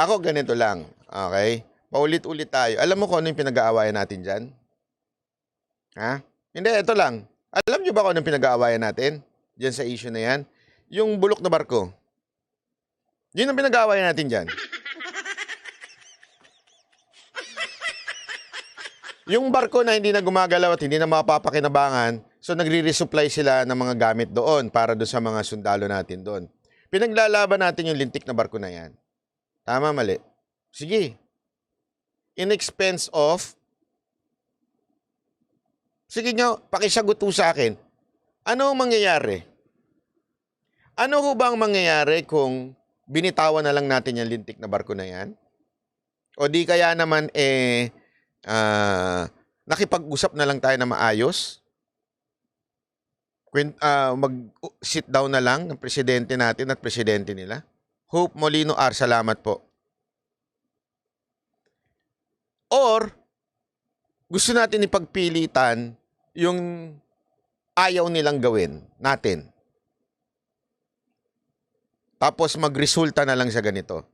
Ako ganito lang, okay? Paulit-ulit tayo. Alam mo kung ano yung pinag-aawayan natin dyan? Ha? Hindi, ito lang. Alam nyo ba kung ano yung pinag-aawayan natin? Dyan sa issue na yan? Yung bulok na barko. Yun ang pinag-aawayan natin dyan. Yung barko na hindi na gumagalaw at hindi na mapapakinabangan, so nagre-resupply sila ng mga gamit doon para doon sa mga sundalo natin doon. Pinaglalaban natin yung lintik na barko na yan. Tama, mali? Sige. In expense of... Sige nyo, pakisagot sa akin. Ano ang mangyayari? Ano ho ba ang mangyayari kung binitawan na lang natin yung lintik na barko na yan? O di kaya naman eh ah, nakipag-usap na lang tayo na maayos? Kwent, ah, mag-sit down na lang ng presidente natin at presidente nila? Hope Molino R, salamat po. Or, gusto natin ipagpilitan yung ayaw nilang gawin natin. Tapos magresulta na lang sa ganito.